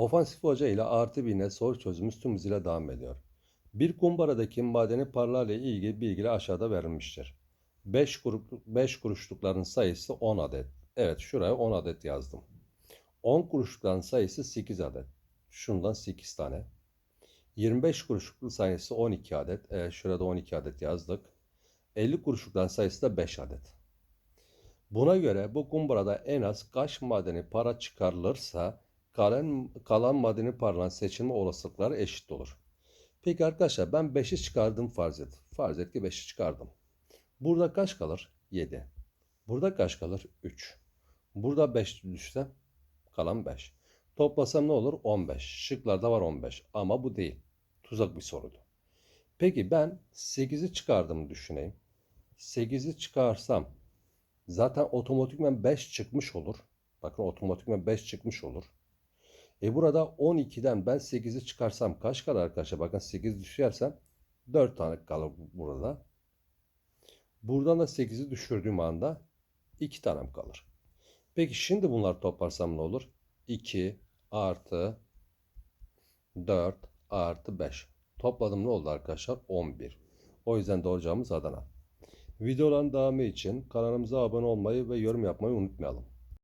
Ofansif Hoca ile artı birine soru çözümümüz tüm hızıyla devam ediyor. Bir kumbaradaki madeni paralarla ilgili bilgiler aşağıda verilmiştir. 5 kuruş, 5 kuruşlukların sayısı 10 adet. Evet şuraya 10 adet yazdım. 10 kuruşlukların sayısı 8 adet. Şundan 8 tane. 25 kuruşluk sayısı 12 adet. Evet şurada 12 adet yazdık. 50 kuruşlukların sayısı da 5 adet. Buna göre bu kumbarada en az kaç madeni para çıkarılırsa kalan, kalan madeni paraların seçilme olasılıkları eşit olur. Peki arkadaşlar ben 5'i çıkardım farz et. Farz et ki 5'i çıkardım. Burada kaç kalır? 7. Burada kaç kalır? 3. Burada 5 düşsem kalan 5. Toplasam ne olur? 15. Şıklarda var 15 ama bu değil. Tuzak bir soruydu. Peki ben 8'i çıkardığımı düşüneyim. 8'i çıkarsam zaten otomatikman 5 çıkmış olur. Bakın otomatikman 5 çıkmış olur. E burada 12'den ben 8'i çıkarsam kaç kalır arkadaşlar? Bakın 8 düşersem 4 tane kalır burada. Buradan da 8'i düşürdüğüm anda 2 tanem kalır. Peki şimdi bunları toplarsam ne olur? 2 artı 4 artı 5. Topladım ne oldu arkadaşlar? 11. O yüzden doğru cevabımız Adana. Videoların devamı için kanalımıza abone olmayı ve yorum yapmayı unutmayalım.